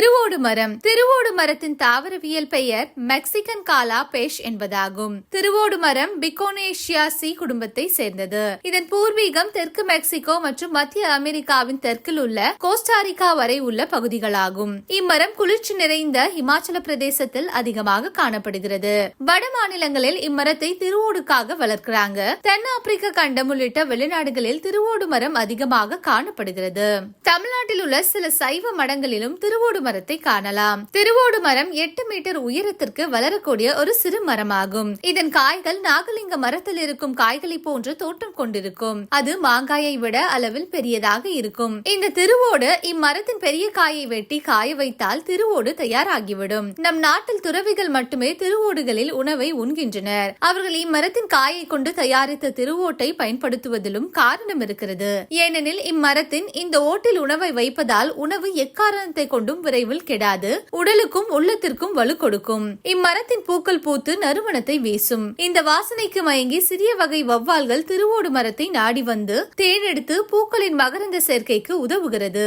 திருவோடு மரம். திருவோடு மரத்தின் தாவரவியல் பெயர் மெக்சிகன் காலா பேஷ் என்பதாகும். திருவோடு மரம் பிகோனேஷியாசி குடும்பத்தை சேர்ந்தது. இதன் பூர்வீகம் தெற்கு மெக்சிகோ மற்றும் மத்திய அமெரிக்காவின் தெற்கில் உள்ள கோஸ்டாரிகா வரை உள்ள பகுதிகளாகும். இம்மரம் குளிர்ச்சி நிறைந்த இமாச்சல பிரதேசத்தில் அதிகமாக காணப்படுகிறது. வட மாநிலங்களில் இம்மரத்தை திருவோடுக்காக வளர்க்கிறாங்க. தென்னாப்பிரிக்க கண்டம் உள்ளிட்ட வெளிநாடுகளில் திருவோடு மரம் அதிகமாக காணப்படுகிறது. தமிழ்நாட்டில் உள்ள சில சைவ மடங்களிலும் திருவோடு மரத்தை காணலாம். திருவோடு மரம் எட்டு மீட்டர் உயரத்திற்கு வளரக்கூடிய ஒரு சிறு மரமாகும். இதன் காய்கள் நாகலிங்க மரத்தில் இருக்கும் காய்களை போன்று தோற்றம் கொண்டிருக்கும். அது மாங்காயை விட அளவில் பெரியதாக இருக்கும். இந்த திருவோடு இம்மரத்தின் பெரிய காயை வெட்டி காய வைத்தால் திருவோடு தயாராகிவிடும். நம் நாட்டில் துறவிகள் மட்டுமே திருவோடுகளில் உணவை உண்கின்றனர். அவர்கள் இம்மரத்தின் காயை கொண்டு தயாரித்த திருவோட்டை பயன்படுத்துவதிலும் காரணம் இருக்கிறது. ஏனெனில் இம்மரத்தின் இந்த ஓட்டில் உணவை வைப்பதால் உணவு எக்காரணத்தை கொண்டும் விரைவில் கெடாது. உடலுக்கும் உள்ளத்திற்கும் வலு கொடுக்கும். இம்மரத்தின் பூக்கள் பூத்து நறுமணத்தை வீசும். இந்த வாசனைக்கு மயங்கி சிறிய வகை வவ்வால்கள் திருவோடு மரத்தை நாடி வந்து தேனெடுத்து பூக்களின் மகரந்த சேர்க்கைக்கு உதவுகிறது.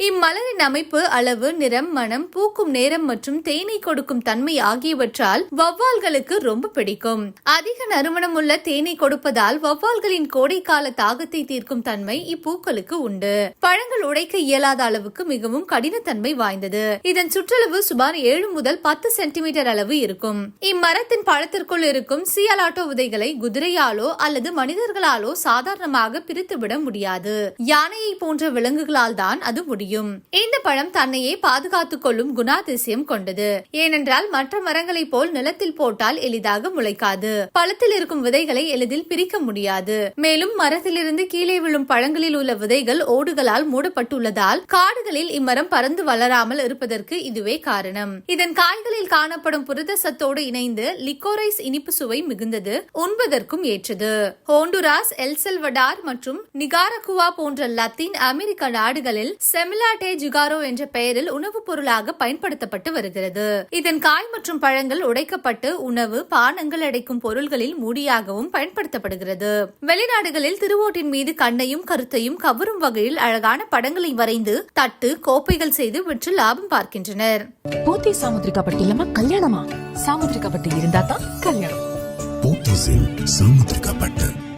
இம்மலரின் அமைப்பு அளவு நிறம் மனம் பூக்கும் நேரம் மற்றும் தேனை கொடுக்கும் தன்மை ஆகியவற்றால் வவ்வால்களுக்கு ரொம்ப பிடிக்கும். அதிக நறுமணம் உள்ள தேனை கொடுப்பதால் வவ்வால்களின் கோடைக்கால தாகத்தை தீர்க்கும் தன்மை இப்பூக்களுக்கு உண்டு. பழங்கள் உடைக்க இயலாத அளவுக்கு மிகவும் கடினத்தன்மை வாய்ந்தது. இதன் சுற்றளவு சுமார் ஏழு முதல் பத்து சென்டிமீட்டர் அளவு இருக்கும். இம்மரத்தின் பழத்திற்குள் இருக்கும் சியலாட்டோ விதைகளை குதிரையாலோ அல்லது மனிதர்களாலோ சாதாரணமாக பிரித்துவிட முடியாது. யானையை போன்ற விலங்குகளால் தான் அது முடியும். இந்த பழம் தன்னையே பாதுகாத்துக் கொள்ளும் குணாதிசயம் கொண்டது. ஏனென்றால் மற்ற மரங்களைப் போல் நிலத்தில் போட்டால் எளிதாக முளைக்காது. பழத்தில் இருக்கும் விதைகளை எளிதில் பிரிக்க முடியாது. மேலும் மரத்திலிருந்து கீழே விழும் பழங்களில் உள்ள விதைகள் ஓடுகளால் மூடப்பட்டுள்ளதால் காடுகளில் இம்மரம் பறந்து வளராமல் இருப்பதற்கு இதுவே காரணம். இதன் காய்களில் காணப்படும் புரத சத்தோடு இணைந்து லிக்கோரைஸ் இனிப்பு சுவை மிகுந்தது உண்பதற்கும் ஏற்றது. ஹோண்டுராஸ் எல்செல்வடார் மற்றும் நிகாரகுவா போன்ற லத்தீன் அமெரிக்க நாடுகளில் செமிலாட்டே ஜிகாரோ என்ற பெயரில் உணவுப் பொருளாக பயன்படுத்தப்பட்டு வருகிறது. இதன் காய் மற்றும் பழங்கள் உடைக்கப்பட்டு உணவு பானங்கள் அடைக்கும் பொருள்களில் மூடியாகவும் பயன்படுத்தப்படுகிறது. வெளிநாடுகளில் திருவோட்டின் மீது கண்ணையும் கருத்தையும் கவரும் வகையில் அழகான படங்களை வரைந்து தட்டு கோப்பைகள் செய்து விற்று லாபம் பார்க்கின்றனர். போத்தி சாமுத்திரிகா பட்டு இல்லாம கல்யாணமா? சாமுத்திரிகா பட்டு இருந்தா தான் கல்யாணம். போத்தீஸில் சாமுத்திரிகா பட்டு.